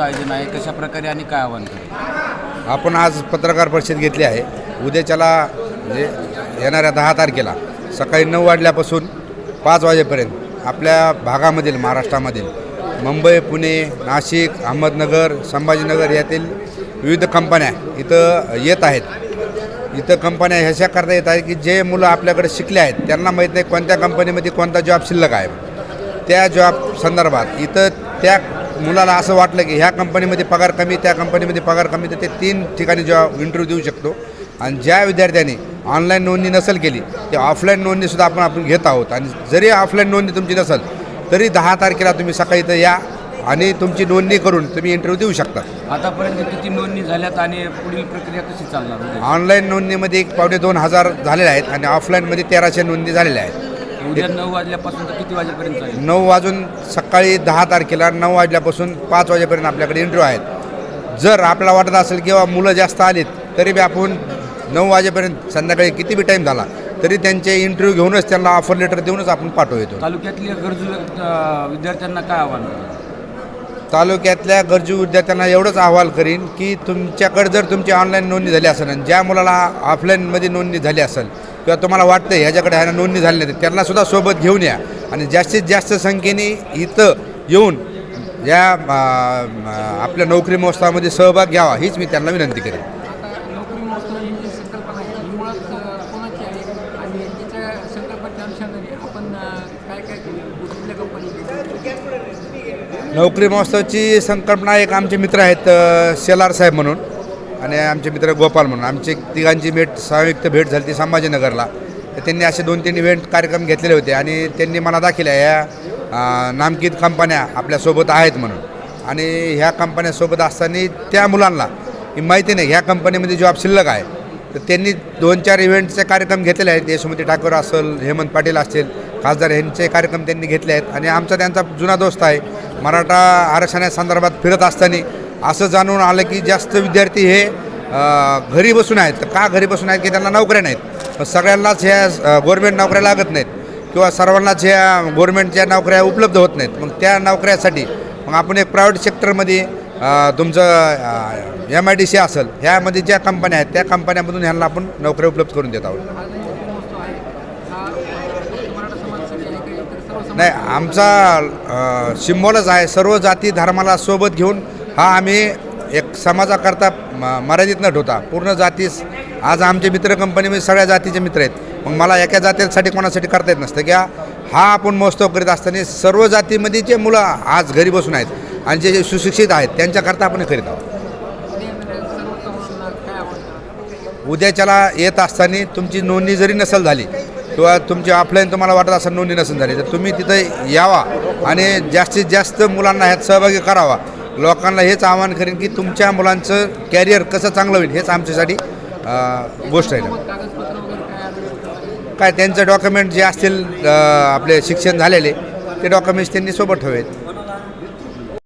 सहकार्य आणि काय आव्हान करेल आपण आज पत्रकार परिषद घेतली आहे. उद्याच्याला म्हणजे येणाऱ्या दहा तारखेला सकाळी नऊ वाजल्यापासून पाच वाजेपर्यंत आपल्या भागामधील महाराष्ट्रामधील मुंबई पुणे नाशिक अहमदनगर संभाजीनगर यातील विविध कंपन्या इथं येत आहेत. इथं कंपन्या ह्याच्या करता येत आहेत की जे मुलं आपल्याकडे शिकले आहेत त्यांना माहीत नाही कोणत्या कंपनीमध्ये कोणता जॉब शिल्लक आहे. त्या जॉब संदर्भात इथं त्या मुलाला असं वाटलं की ह्या कंपनीमध्ये पगार कमी त्या कंपनीमध्ये पगार कमी तर ते तीन ठिकाणी जॉब इंटरव्ह्यू देऊ शकतो. आणि ज्या विद्यार्थ्यांनी ऑनलाईन नोंदणी नसेल केली ते ऑफलाईन नोंदणीसुद्धा आपण आपण घेत आहोत. आणि जरी ऑफलाईन नोंदणी तुमची नसेल तरी दहा तारखेला तुम्ही सकाळी इथं या आणि तुमची नोंदणी करून तुम्ही इंटरव्ह्यू देऊ शकता. आतापर्यंत किती नोंदणी झाल्यात आणि पुढील प्रक्रिया कशी चालणार? ऑनलाईन नोंदणीमध्ये एक पावणे दोन हजार झालेले आहेत आणि ऑफलाईनमध्ये तेराशे नोंदणी झालेल्या आहेत. उद्या नऊ वाजल्यापासून तर किती वाजेपर्यंत चालेल नऊ वाजून सकाळी दहा तारखेला नऊ वाजल्यापासून पाच वाजेपर्यंत आपल्याकडे इंटरव्ह्यू आहेत. जर आपल्याला वाटत असेल किंवा मुलं जास्त आलीत तरी बी आपण नऊ वाजेपर्यंत संध्याकाळी किती बी टाईम झाला तरी त्यांचे इंटरव्ह्यू घेऊनच त्यांना ऑफर लेटर देऊनच आपण पाठवतो तालुक्यातल्या गरजू विद्यार्थ्यांना काय आव्हान तालुक्यातल्या गरजू विद्यार्थ्यांना एवढंच अहवाल करीन की तुमच्याकडे जर तुमची ऑनलाईन नोंदणी झाली असेल आणि ज्या मुलाला ऑफलाईनमध्ये नोंदणी झाली असेल किंवा तुम्हाला वाटतं ह्याच्याकडे ह्याला नोंदणी झाली नाही त्यांनासुद्धा सोबत घेऊन या. आणि जास्तीत जास्त संख्येने इथं येऊन या आपल्या नोकरी महोत्सवामध्ये सहभाग घ्यावा हीच मी त्यांना विनंती करेन. नोकरी महोत्सवाची संकल्पना एक आमचे मित्र आहेत शेलार साहेब म्हणून. आणि आमचे मित्र गोपाल म्हणून आमची तिघांची भेट संयुक्त भेट झाली ती संभाजीनगरला. तर त्यांनी असे दोन तीन इव्हेंट कार्यक्रम घेतलेले होते आणि त्यांनी मला दाखिल्या या नामकित कंपन्या आपल्यासोबत आहेत म्हणून. आणि ह्या कंपन्यासोबत असताना त्या मुलांना ही माहिती नाही ह्या कंपनीमध्ये जॉब शिल्लक आहे. तर त्यांनी दोन चार इव्हेंटचे कार्यक्रम घेतलेले आहेत यशोमती ठाकूर असेल हेमंत पाटील असतील खासदार यांचे कार्यक्रम त्यांनी घेतले आहेत. आणि आमचा त्यांचा जुना दोस्त आहे मराठा आरक्षणासंदर्भात फिरत असताना असं जाणून आलं की जास्त विद्यार्थी हे घरी बसून आहेत. तर का घरी बसून आहेत? की त्यांना नोकऱ्या नाहीत. सगळ्यांनाच ह्या गव्हर्मेंट नोकऱ्या लागत नाहीत. किंवा सर्वांनाच ह्या गव्हर्मेंटच्या नोकऱ्या उपलब्ध होत नाहीत. मग त्या नोकऱ्यासाठी मग आपण एक प्रायव्हेट सेक्टरमध्ये तुमचं एम आय डी सी असेल ह्यामध्ये ज्या कंपन्या आहेत त्या कंपन्यामधून ह्यांना आपण नोकऱ्या उपलब्ध करून देत आहोत. नाही आमचा सिम्बॉलच आहे सर्व जाती धर्माला सोबत घेऊन हा आम्ही एक समाजाकरता म- मर्यादित न ठेवता पूर्ण जातीस आज आमचे मित्र कंपनीमध्ये सगळ्या जातीचे मित्र आहेत. मग मला एका जातीसाठी कोणासाठी करता येत नसतं. की हा हा आपण महोत्सव करीत असताना सर्व जातीमध्ये जे मुलं आज घरी बसून आहेत आणि जे जे सुशिक्षित आहेत त्यांच्याकरता आपण करीत आहोत. उद्याच्याला येत असताना तुमची नोंदणी जरी नसेल झाली किंवा तुमची ऑफलाईन तुम्हाला वाटत असं नोंदणी नसेल झाली तर तुम्ही तिथं यावा आणि जास्तीत जास्त मुलांना ह्यात सहभागी करावा. लोकांना हेच आवाहन करेन की तुमच्या मुलांचं कॅरियर कसं चांगलं होईल हेच आमच्यासाठी गोष्ट आहे काय त्यांचं डॉक्युमेंट जे असतील आपले शिक्षण झालेले ते डॉक्युमेंट्स त्यांनी सोबत ठेवेत